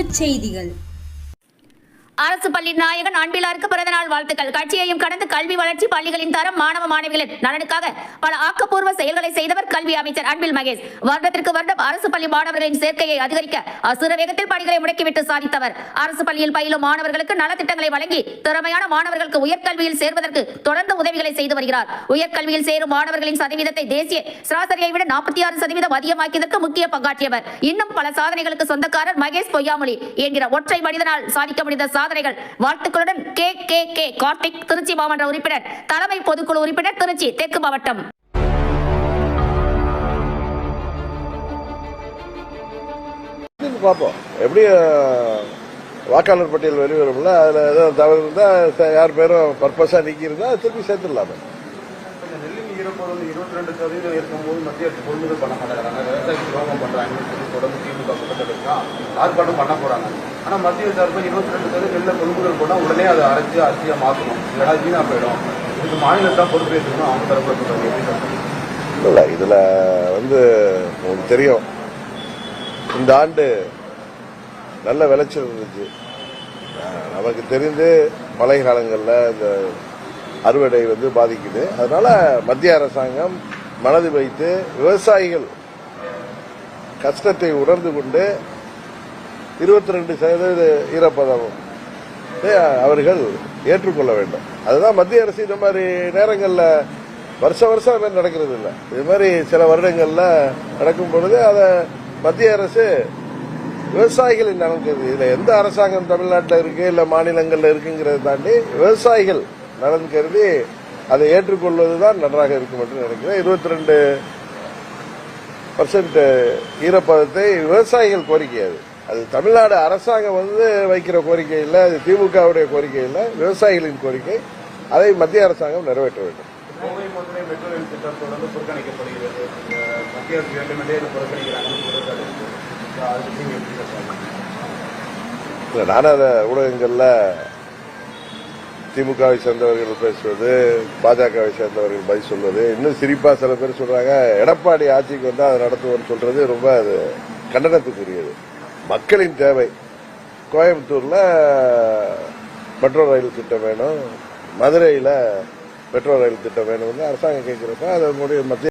உலகச் செய்திகள். அரசு பள்ளி நாயகன் அன்பிலாருக்கு பிறந்த நாள் வாழ்த்துக்கள். கட்சியையும் கடந்து கல்வி வளர்ச்சி பள்ளிகளின் தரம் மாணவ மாணவிகளின் நலனுக்காக பல ஆக்கப்பூர்வ செயல்களை செய்தவர் கல்வி அமைச்சர் அன்பில் மகேஷ். வருடத்திற்கு வருடம் அரசு பள்ளி மாணவர்களின் சேர்க்கையை அதிகரிக்க அசுர வேகத்தில் பணிகளை முடக்கிவிட்டு சாதித்தவர். அரசு பள்ளியில் பயிலும் மாணவர்களுக்கு நலத்திட்டங்களை வழங்கி திறமையான மாணவர்களுக்கு உயர்கல்வியில் சேர்வதற்கு தொடர்ந்து உதவிகளை செய்து வருகிறார். உயர்கல்வியில் சேரும் மாணவர்களின் சதவீதத்தை தேசிய சராசரியை விட நாற்பத்தி ஆறு சதவீதம் அதிகமாக்கியதற்கு முக்கிய பங்காற்றியவர். இன்னும் பல சாதனைகளுக்கு சொந்தக்காரர் மகேஷ் பொய்யாமொழி என்கிற ஒற்றை மனிதனால் சாதிக்க முடிந்த சாதனைகள். வாழ்த்துக்களுடன் K K K Karthik Tiruchi மாவட்ட உறுப்பினர். தலைமை பொதுக்குழு உறுப்பினர் திருச்சி தெற்கு மாவட்டம். பார்ப்போம். எப்படி வாக்காளர் பட்டியல் வெளிவரும்ல அதில் ஏதோ தவறு இருந்தால் யார் பேரும் பர்பஸாக அது திருப்பி சேர்த்துடலாமே. இந்த நெல்லின் ஈரப்பதம் வந்து இருபத்தி ரெண்டு சதவீதம் இருக்கும்போது மத்திய அரசு கொள்முதல் பண்ண மாட்டேங்கிறாங்க விவசாயிக்கு துரோகம் பண்றாங்கன்னு சொல்லி தொடர்ந்து திமுக குற்றச்சாட்டு இருக்கா? ஆர்ப்பாட்டம் பண்ண போறாங்க. ஆனால் மத்திய சார்பில் இருபத்தி ரெண்டு பேர் நெல்லை கொள்முதல் பண்ணா உடனே அதை அரைச்சி அரிசியாக மாற்றணும் இல்லைனா வீணாக போயிடும். இதுக்கு மாநிலத்தான் பொறுப்பேற்றுக்கணும் அவங்க தரப்பில் சொல்கிறாங்க எப்படி இல்லை இதில் வந்து உங்களுக்கு தெரியும். இந்த ஆண்டு நல்ல விளைச்சல் இருந்துச்சு. நமக்கு தெரிந்து மழை காலங்களில் இந்த அறுவடை வந்து பாதிக்குது. அதனால மத்திய அரசாங்கம் மனது வைத்து விவசாயிகள் கஷ்டத்தை உணர்ந்து கொண்டு இருபத்தி ரெண்டு சதவீத ஈரப்பதம். அவர்கள் ஏற்றுக்கொள்ள வேண்டும். அதுதான் மத்திய அரசு இந்த மாதிரி நேரங்களில் வருஷ வருஷம் அது மாதிரி நடக்கிறது இல்லை. இது மாதிரி சில வருடங்களில் நடக்கும் பொழுது அதை மத்திய அரசு விவசாயிகளின் நலன் கருதி இதில் எந்த அரசாங்கம் தமிழ்நாட்டில் இருக்கு இல்லை மாநிலங்களில் இருக்குங்கிறத தாண்டி விவசாயிகள் நலன் கருதி அதை ஏற்றுக்கொள்வது தான் நன்றாக இருக்கும் என்று நினைக்கிறேன். இருபத்தி ரெண்டு பர்சன்ட் ஈரப்பதத்தை விவசாயிகள் கோரிக்கை அது. அது தமிழ்நாடு அரசாங்கம் வந்து வைக்கிற கோரிக்கை இல்லை அது திமுகவுடைய கோரிக்கை இல்லை விவசாயிகளின் கோரிக்கை. அதை மத்திய அரசாங்கம் நிறைவேற்ற வேண்டும். இல்லை நானும் அதை ஊடகங்களில் திமுகவை சேர்ந்தவர்கள் பேசுவது பாஜகவை சேர்ந்தவர்கள் பதில் சொல்வது இன்னும் சிரிப்பா சில பேர் சொல்றாங்க எடப்பாடி ஆட்சிக்கு வந்து அதை நடத்துவோம்னு சொல்றது ரொம்ப அது கண்டனத்துக்குரியது. மக்களின் தேவை. கோயம்புத்தூர்ல மெட்ரோ ரயில் திட்டம் வேணும். மதுரையில் மெட்ரோ ரயில் திட்டம் வேணும்னு அரசாங்கம் கேட்கிறப்ப அதை மத்திய